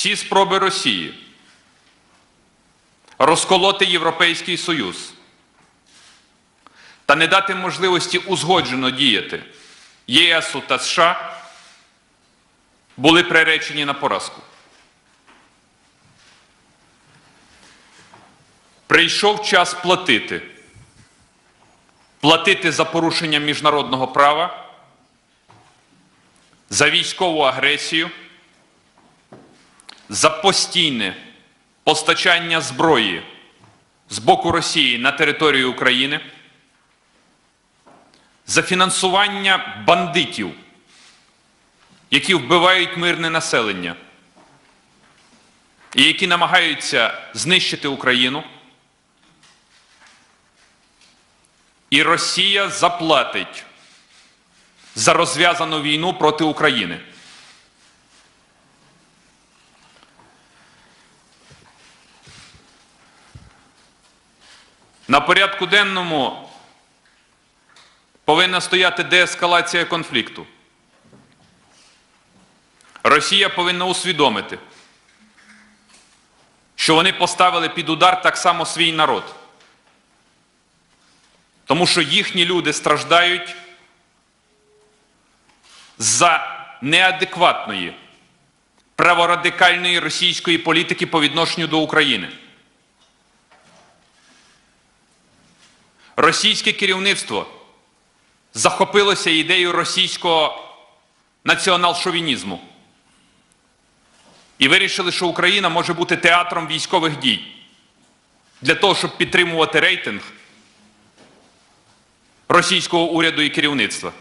всі спроби Росії розколоти Європейський Союз та не дати можливості узгоджено діяти ЄСу та США були приречені на поразку. Прийшов час платити. Платити за порушення міжнародного права, за військову агресію, за постійне постачання зброї з боку Росії на територію України, за фінансування бандитів, які вбивають мирне населення і які намагаються знищити Україну. І Росія заплатить за розв'язану війну проти України. На порядку денному повинна стояти деескалація конфлікту. Росія повинна усвідомити, що вони поставили під удар так само свій народ. Тому що їхні люди страждають за неадекватної праворадикальної російської політики по відношенню до України. Російське керівництво захопилося ідеєю російського націонал-шовінізму і вирішили, що Україна може бути театром військових дій для того, щоб підтримувати рейтинг російського уряду і керівництва.